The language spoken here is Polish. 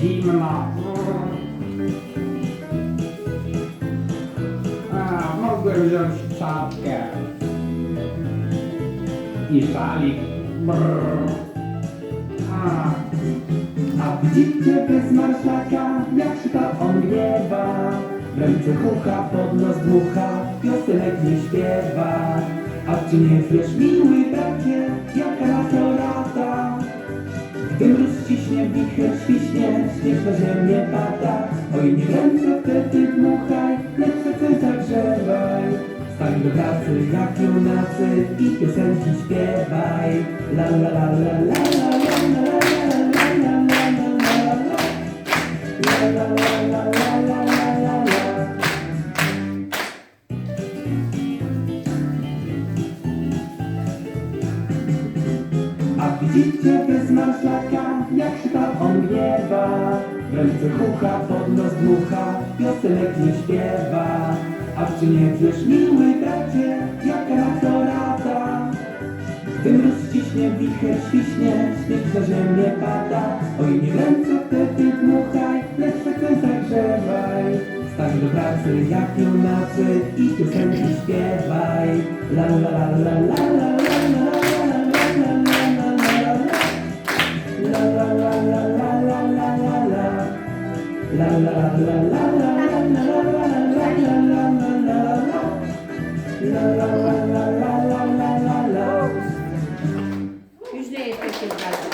zimno. A, mogłem wziąć czapkę. I szalik. Brrr. A, A widzicie bez marszaka, jak ta on gniewa ręce chucha, pod nos dmucha, piosenek nie śpiewa A czy nie wiesz, miły bracie, Gdy mróz ciśnie, wicher świśnie, śnieg na ziemię pada Oj, nie ręce wtedy dmuchaj, lecz serce zagrzewaj Stań do pracy jak junacy i piosenki śpiewaj la la la la la la la la la la La la la la la la la A widzicie bez marszlaka, jak się tam on gniewa ręce chucha, pod nos dmucha, piosenek nie śpiewa. A czy nie wiesz, miły bracie, jaka to rada. Gdy mróz ciśnie, wicher świśnie, śnieg na ziemię pada. Oj, nie ręce wtedy dmuchaj, lecz serce zagrzewaj. Stań do pracy jak junacy i piosenki śpiewaj. La la la la la la Yüzde yetmiş yıllar.